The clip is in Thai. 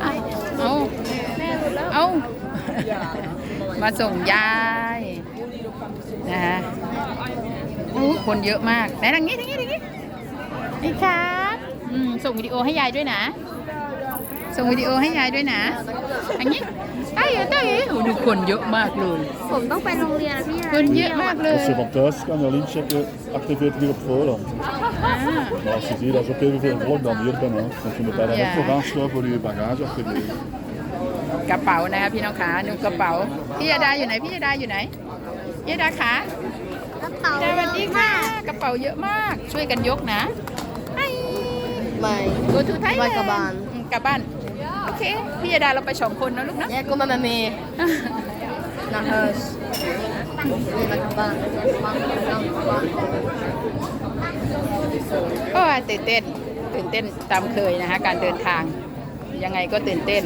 เอาเอามาส่งยายนะฮะคนเยอะมากไหนทางนี้ทางนี้ทางนี้นี่ครับส่งวิดีโอให้ยายด้วยนะ ส่งวิดีโอให้ยายด้วยนะอันนี้ ใต้ใต้โอ้ดูคนเยอะมากเลย ผมต้องไปโรงเรียนนะพี่คนเยอะมากเลย Als je van thuis kan je al inchecken, activeert hier op voorhand. อ่า Maar als je ziet, dat is ook even veel volk dan hier binnen. Want je moet daar dan Ja. ook nog aanschuiven voor je bagage af te geven. กระเป๋านะครับพี่น้องขาดูกระเป๋า พี่ยาดาอยู่ไหน พี่ยาดาอยู่ไหนพี่ยาดาขากระเป๋าสวัสดีค่ะ กระเป๋าเยอะมาก ช่วยกันยกนะไอไม่ go to Thailand ไปกลับบ้าน อืมกลับบ้าน โอเค พี่ยาดาเราไปสองคนนะลูกนะแยกกูมามาเมนาเฮิร์สนี่มากับบ้านก็ตื่นเต้นตื่นเต้นตามเคยนะคะการเดินทางยังไงก็ตื่นเต้น